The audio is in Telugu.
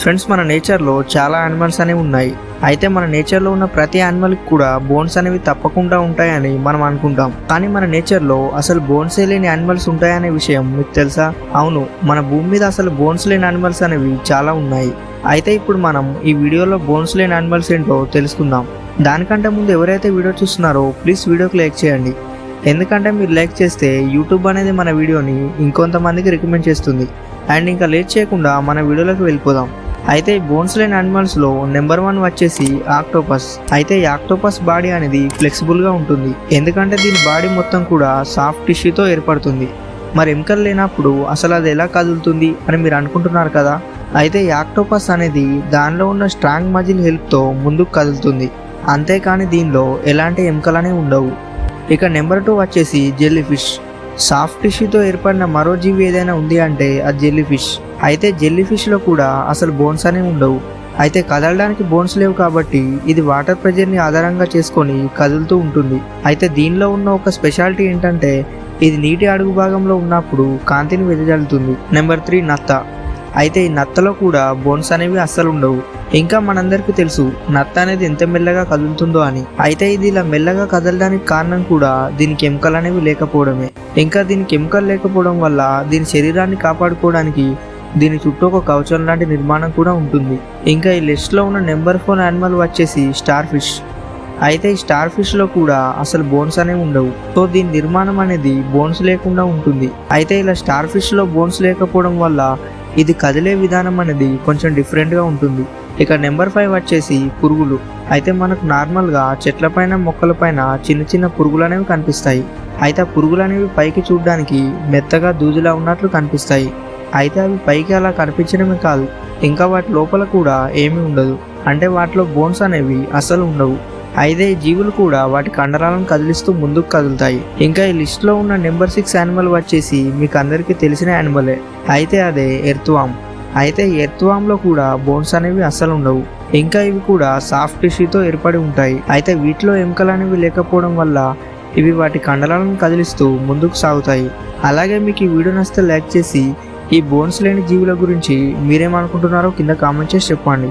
ఫ్రెండ్స్ మన నేచర్లో చాలా యానిమల్స్ అనేవి ఉన్నాయి. అయితే మన నేచర్లో ఉన్న ప్రతి యానిమల్కి కూడా బోన్స్ అనేవి తప్పకుండా ఉంటాయని మనం అనుకుంటాం. కానీ మన నేచర్లో అసలు బోన్స్ లేని యానిమల్స్ ఉంటాయనే విషయం మీకు తెలుసా? అవును మన భూమి మీద అసలు బోన్స్ లేని యానిమల్స్ అనేవి చాలా ఉన్నాయి. అయితే ఇప్పుడు మనం ఈ వీడియోలో బోన్స్ లేని యానిమల్స్ ఏంటో తెలుసుకుందాం. దానికంటే ముందు ఎవరైతే వీడియో చూస్తున్నారో ప్లీజ్ వీడియోకి లైక్ చేయండి. ఎందుకంటే మీరు లైక్ చేస్తే యూట్యూబ్ అనేది మన వీడియోని ఇంకొంతమందికి రికమెండ్ చేస్తుంది. అండ్ ఇంకా లేట్ చేయకుండా మన వీడియోలోకి వెళ్ళిపోదాం. అయితే బోన్స్ లేని యానిమల్స్లో నెంబర్ వన్ వచ్చేసి ఆక్టోపస్ అయితే ఈ ఆక్టోపస్ బాడీ అనేది ఫ్లెక్సిబుల్గా ఉంటుంది. ఎందుకంటే దీని బాడీ మొత్తం కూడా సాఫ్ట్ టిష్యూతో ఏర్పడుతుంది. మరి ఎముకలు లేనప్పుడు అసలు అది ఎలా కదులుతుంది అని మీరు అనుకుంటున్నారు కదా? అయితే ఈ ఆక్టోపస్ అనేది దానిలో ఉన్న స్ట్రాంగ్ మజిల్ హెల్ప్తో ముందుకు కదులుతుంది. అంతేకాని దీనిలో ఎలాంటి ఎముకలనే ఉండవు. ఇక నెంబర్ టూ వచ్చేసి జెల్లీ ఫిష్ సాఫ్ట్ టిష్యూతో ఏర్పడిన మరో జీవి ఏదైనా ఉంది అంటే అది జెల్లీ ఫిష్ అయితే జెల్లీ ఫిష్లో కూడా అసలు బోన్స్ అనేవి ఉండవు. అయితే కదలడానికి బోన్స్ లేవు కాబట్టి ఇది వాటర్ ప్రెజర్ని ఆధారంగా చేసుకొని కదులుతూ ఉంటుంది. అయితే దీనిలో ఉన్న ఒక స్పెషాలిటీ ఏంటంటే ఇది నీటి అడుగు భాగంలో ఉన్నప్పుడు కాంతిని వెదజల్లుతుంది. నెంబర్ త్రీ నత్త. అయితే ఈ నత్తలో కూడా బోన్స్ అనేవి అస్సలు ఉండవు. ఇంకా మనందరికీ తెలుసు నత్త అనేది ఎంత మెల్లగా కదులుతుందో అని. అయితే ఇది ఇలా మెల్లగా కదలడానికి కారణం కూడా దీని కెమికల్ అనేవి లేకపోవడమే. ఇంకా దీని కెమికల్ లేకపోవడం వల్ల దీని శరీరాన్ని కాపాడుకోవడానికి దీని చుట్టూ ఒక కవచం లాంటి నిర్మాణం కూడా ఉంటుంది. ఇంకా ఈ లిస్ట్లో ఉన్న నెంబర్ ఫోర్ యానిమల్ వచ్చేసి స్టార్ ఫిష్ అయితే ఈ స్టార్ ఫిష్లో కూడా అసలు బోన్స్ అనేవి ఉండవు. సో దీని నిర్మాణం అనేది బోన్స్ లేకుండా ఉంటుంది. అయితే ఇలా స్టార్ ఫిష్లో బోన్స్ లేకపోవడం వల్ల ఇది కదిలే విధానం అనేది కొంచెం డిఫరెంట్గా ఉంటుంది. ఇక నెంబర్ ఫైవ్ వచ్చేసి పురుగులు. అయితే మనకు నార్మల్గా చెట్లపైన మొక్కలపైన చిన్న చిన్న పురుగులు అనేవి కనిపిస్తాయి. అయితే ఆ పురుగులు అనేవి పైకి చూడడానికి మెత్తగా దూదిలా ఉన్నట్లు కనిపిస్తాయి. అయితే అవి పైకి అలా కనిపించడమే కాదు. ఇంకా వాటి లోపల కూడా ఏమీ ఉండదు. అంటే వాటిలో బోన్స్ అనేవి అసలు ఉండవు. అయితే జీవులు కూడా వాటి కండరాలను కదిలిస్తూ ముందుకు కదులుతాయి. ఇంకా ఈ లిస్ట్లో ఉన్న నెంబర్ సిక్స్ యానిమల్ వచ్చేసి మీకు అందరికీ తెలిసిన యానిమలే. అయితే అదే ఎర్త్వామ్. అయితే ఎర్త్వామ్లో కూడా బోన్స్ అనేవి అస్సలు ఉండవు. ఇంకా ఇవి కూడా సాఫ్ట్ టిష్యూతో ఏర్పడి ఉంటాయి. అయితే వీటిలో ఎముకలు అనేవి లేకపోవడం వల్ల ఇవి వాటి కండరాలను కదిలిస్తూ ముందుకు సాగుతాయి. అలాగే మీకు ఈ వీడియో నచ్చితే లైక్ చేసి ఈ బోన్స్ లేని జీవుల గురించి మీరేమనుకుంటున్నారో కింద కామెంట్ చేసి చెప్పండి.